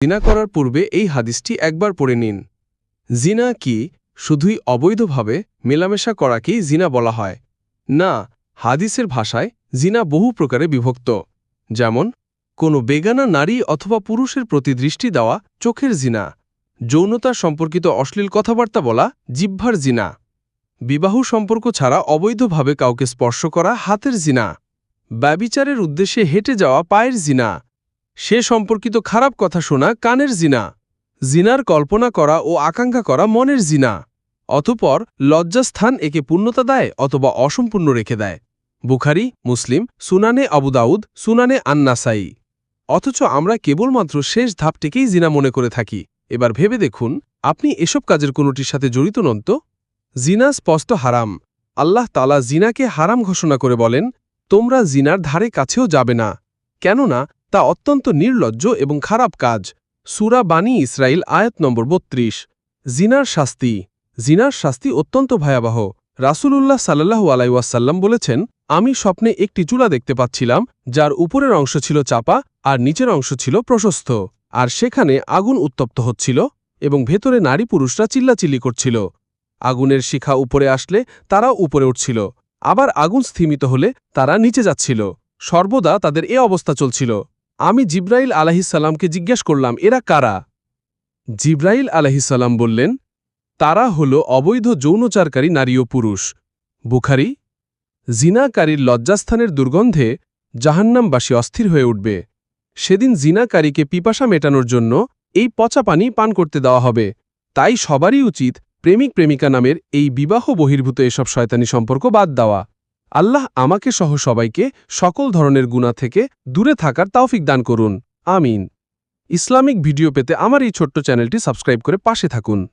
জিনা করার পূর্বে এই হাদিসটি একবার পড়ে নিন। জিনা কি? শুধুই অবৈধভাবে মেলামেশা করাকেই জিনা বলা হয়। না, হাদিসের ভাষায় জিনা বহু প্রকারে বিভক্ত। যেমন, কোনো বেগানা নারী অথবা পুরুষের প্রতি দৃষ্টি দেওয়া চোখের জিনা যৌনতার সম্পর্কিত অশ্লীল কথাবার্তা বলা জিহ্বার জিনা, বিবাহ সম্পর্ক ছাড়া অবৈধভাবে কাউকে স্পর্শ করা হাতের জিনা, ব্যবিচারের উদ্দেশ্যে হেঁটে যাওয়া পায়ের জিনা সে সম্পর্কিত খারাপ কথা শোনা কানের জিনা। জিনার কল্পনা করা ও আকাঙ্ক্ষা করা মনের জিনা। অতপর লজ্জাস্থান একে পূর্ণতা দেয় অথবা অসম্পূর্ণ রেখে দেয়। বুখারি, মুসলিম, সুনানে আবুদাউদ সুনানে আন্নাসাই। অথচ আমরা কেবলমাত্র শেষ ধাপটিকেই জিনা মনে করে থাকি। এবার ভেবে দেখুন, আপনি এসব কাজের কোনোটির সাথে জড়িত নন তো? জিনা স্পষ্ট হারাম। আল্লাহ তালা জিনাকে হারাম ঘোষণা করে বলেন, তোমরা জিনার ধারে কাছেও যাবে না। কেননা তা অত্যন্ত নির্লজ্জ এবং খারাপ কাজ। সুরা বানী ইসরায়েল আয়াত নম্বর বত্রিশ। জিনার শাস্তি। জিনার শাস্তি অত্যন্ত ভয়াবহ। রাসূলুল্লাহ সাল্লাহু আলাইওয়াসাল্লাম বলেছেন, আমি স্বপ্নে একটি চুলা দেখতে পাচ্ছিলাম, যার উপরের অংশ ছিল চাপা আর নিচের অংশ ছিল প্রশস্ত। আর সেখানে আগুন উত্তপ্ত হচ্ছিল এবং ভেতরে নারী পুরুষরা চিল্লাচিল্লি করছিল। আগুনের শিখা উপরে আসলে তারাও উপরে উঠছিল। আবার আগুন স্থিমিত হলে তারা নিচে যাচ্ছিল। সর্বদা তাদের এ অবস্থা চলছিল। আমি জিব্রাইল আলাহিসাল্লামকে জিজ্ঞেস করলাম, এরা কারা? জিব্রাইল আলাহিসাল্লাম বললেন, তারা হল অবৈধ যৌনচারকারী নারী ও পুরুষ। বুখারি, জিনাকারীর লজ্জাস্থানের দুর্গন্ধে জাহান্নামবাসী অস্থির হয়ে উঠবে। সেদিন জিনাকারীকে পিপাসা মেটানোর জন্য এই পচা পানি পান করতে দেওয়া হবে। তাই সবারই উচিত প্রেমিক প্রেমিকা নামের এই বিবাহ বহির্ভূত এসব শয়তানি সম্পর্ক বাদ দেওয়া। আল্লাহ আমাকে সহ সবাইকে সকল ধরনের গুণা থেকে দূরে থাকার তাওফিক দান করুন। আমিন। ইসলামিক ভিডিও পেতে আমার এই ছোট্ট চ্যানেলটি সাবস্ক্রাইব করে পাশে থাকুন।